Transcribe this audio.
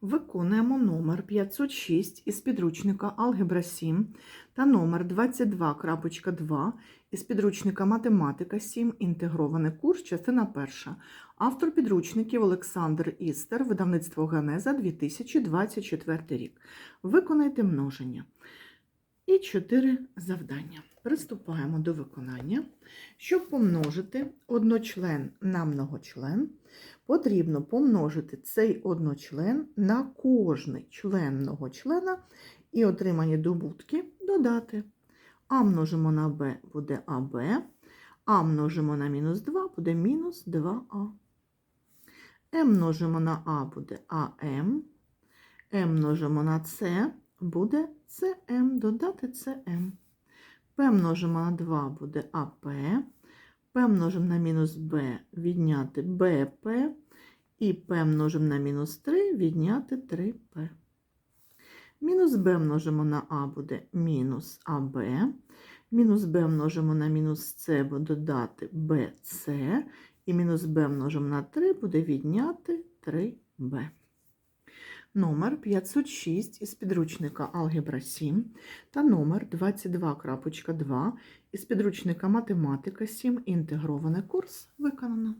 Виконуємо номер 506 із підручника Алгебра 7 та номер 22.2 із підручника Математика 7. Інтегрований курс, частина перша. Автор підручників Олександр Істер, видавництво Генеза 2024 рік. Виконайте множення. І чотири завдання. Приступаємо до виконання. Щоб помножити одночлен на многочлен, потрібно помножити цей одночлен на кожний член многочлена і отримані добутки додати. А множимо на b буде АБ, А множимо на мінус 2 буде мінус 2а. М множимо на А буде АМ, М множимо на С буде СМ, додати СМ. П множимо на 2 буде АП, П множимо на мінус Б відняти БП, і П множимо на мінус 3 відняти 3П. Мінус Б множимо на А буде мінус АБ, мінус Б множимо на мінус С буде додати БС, і мінус Б множимо на 3 буде відняти 3Б. Номер 506 із підручника Алгебра 7 та номер 22.2 із підручника Математика 7. Інтегрований курс виконано.